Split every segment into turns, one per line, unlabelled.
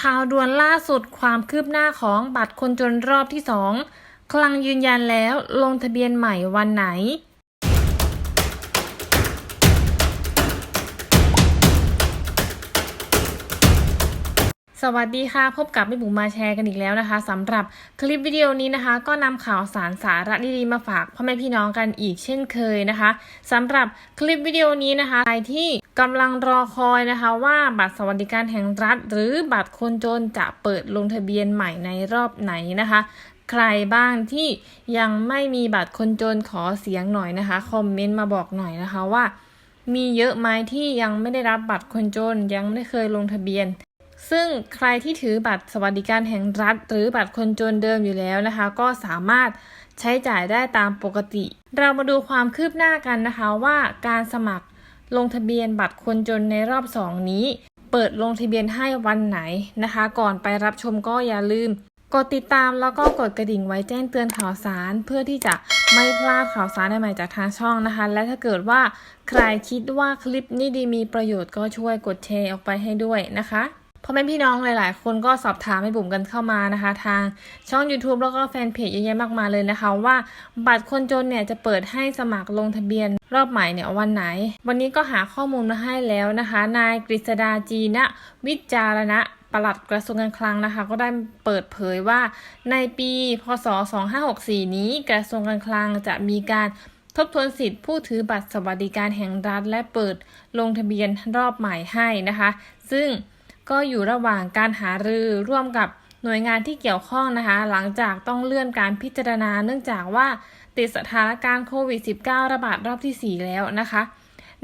ข่าวด่วนล่าสุดความคืบหน้าของบัตรคนจนรอบที่ 2 คลังยืนยันแล้วลงทะเบียนใหม่วันไหน สวัสดีค่ะ พบกับแม่บุ๋มมาแชร์กันอีกแล้วนะคะสำหรับคลิปวิดีโอนี้นะคะ ก็นำข่าวสารสาระดีๆมาฝากพ่อแม่พี่น้องกันอีกเช่นเคยนะคะสำหรับคลิปวิดีโอนี้นะคะใครที่กำลังรอคอยนะคะว่าบัตรสวัสดิการแห่งรัฐ หรือบัตรคนจนจะเปิดลงทะเบียนใหม่ในรอบไหนนะคะใครบ้างที่ยังไม่มีบัตรคนจนขอเสียงหน่อยนะคะคอมเมนต์มาบอกหน่อยนะคะว่า มีเยอะไหมที่ยังไม่ได้รับบัตรคนจนยังไม่ได้เคยลงทะเบียน ซึ่งใครที่ถือบัตรสวัสดิการแห่งรัฐ หรือบัตรคนจนเดิมอยู่แล้วนะคะ ก็สามารถใช้จ่ายได้ตามปกติ เรามาดูความคืบหน้ากันนะคะว่าการสมัครลงทะเบียนบัตรคนจนในรอบสองนี้ เปิดลงทะเบียนให้วันไหนนะคะ ก่อนไปรับชมก็อย่าลืม กดติดตามแล้วก็กดกระดิ่งไว้แจ้งเตือนข่าวสาร เพื่อที่จะไม่พลาดข่าวสารใหม่จากทางช่องนะคะ และถ้าเกิดว่าใครคิดว่าคลิปนี้ดีมีประโยชน์ก็ช่วยกดแชร์ออกไปให้ด้วยนะคะ พ่อแม่พี่น้องหลาย ๆ คนก็สอบถามให้บุ๋มกันเข้ามานะคะ ทางช่อง YouTube แล้วก็แฟนเพจเยอะแยะมากมายเลยนะคะ ว่าบัตรคนจนเนี่ยจะเปิดให้สมัครลงทะเบียนรอบใหม่เนี่ยวันไหน วันนี้ก็หาข้อมูลมาให้แล้วนะคะ นายกฤษดาจีนะวิจารณะปลัดกระทรวงการคลังนะคะ ก็ได้เปิดเผยว่าในปีพศ 2564 นี้กระทรวงการคลังจะมีการทบทวนสิทธิ์ผู้ถือบัตรสวัสดิการแห่งรัฐ และเปิดลงทะเบียนรอบใหม่ให้นะคะ ซึ่ง ก็อยู่ระหว่างการหารือร่วมกับหน่วยงานที่เกี่ยวข้องนะคะ หลังจากต้องเลื่อนการพิจารณา เนื่องจากว่าติดสถานการณ์โควิด -19 ระบาดรอบที่ 4 แล้วนะคะ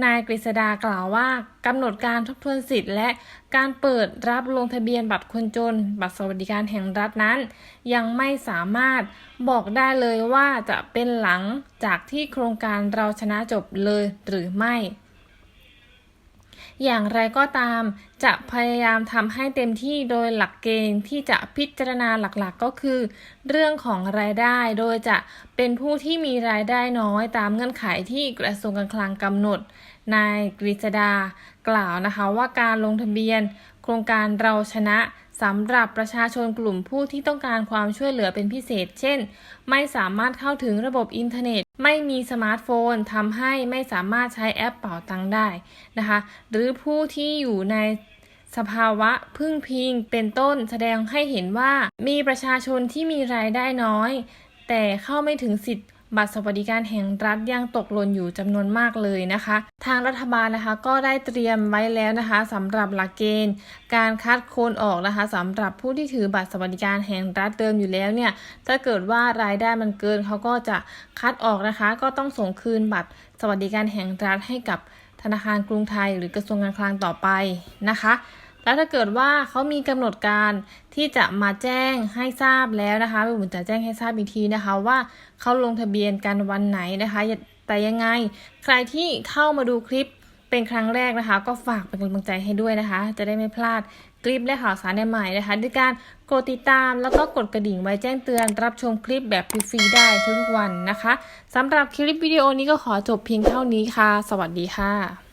นายกฤษดากล่าวว่ากำหนดการทบทวนสิทธิ์และการเปิดรับลงทะเบียนบัตรคนจน บัตรสวัสดิการแห่งรัฐนั้น ยังไม่สามารถบอกได้เลยว่าจะเป็นหลังจากที่โครงการเราชนะจบเลยหรือไม่ อย่างไรก็ตาม จะพยายามทำให้เต็มที่โดยหลักเกณฑ์ที่จะพิจารณาหลักๆก็คือ เรื่องของรายได้ โดยจะเป็นผู้ที่มีรายได้น้อยตามเงื่อนไขที่กระทรวงการคลังกำหนด นายกฤษดา กล่าวนะคะว่าการลงทะเบียน โครงการเราชนะสำหรับประชาชนกลุ่มผู้ที่ต้องการความช่วยเหลือเป็นพิเศษ เช่น ไม่สามารถเข้าถึงระบบอินเทอร์เน็ต ไม่มีสมาร์ทโฟนทำให้ไม่สามารถใช้แอปเป่าตังได้นะคะ หรือผู้ที่อยู่ในสภาวะพึ่งพิงเป็นต้นแสดงให้เห็นว่ามีประชาชนที่มีรายได้น้อย แต่เข้าไม่ถึงสิทธิ บัตรสวัสดิการแห่งรัฐยังตกหล่นอยู่จำนวนมากเลยนะคะ ทางรัฐบาลนะคะก็ได้เตรียมไว้แล้วนะคะสำหรับหลักเกณฑ์ การคัดโคนออกนะคะสำหรับผู้ที่ถือบัตรสวัสดิการแห่งรัฐเดิมอยู่แล้วเนี่ยถ้าเกิดว่ารายได้มันเกินเขาก็จะคัดออกนะคะ ก็ต้องส่งคืนบัตรสวัสดิการแห่งรัฐให้กับธนาคารกรุงไทย หรือกระทรวงการคลังต่อไปนะคะ แล้วถ้าเกิดว่าเขามีกำหนดการที่จะมาแจ้งให้ทราบแล้วนะคะพี่บุ๋มจะแจ้งให้ทราบอีกทีนะคะว่าเขาลงทะเบียนกันวันไหนนะคะ แต่ยังไง ใครที่เข้ามาดูคลิปเป็นครั้งแรกนะคะ ก็ฝากเป็นกำลังใจให้ด้วยนะคะ จะได้ไม่พลาดคลิปและข่าวสารใหม่ๆนะคะ ด้วยการกดติดตามแล้วก็กดกระดิ่งไว้แจ้งเตือน รับชมคลิปแบบฟรีๆได้ทุกๆวันนะคะสำหรับคลิปวิดีโอนี้ก็ขอจบเพียงเท่านี้ค่ะ สวัสดีค่ะ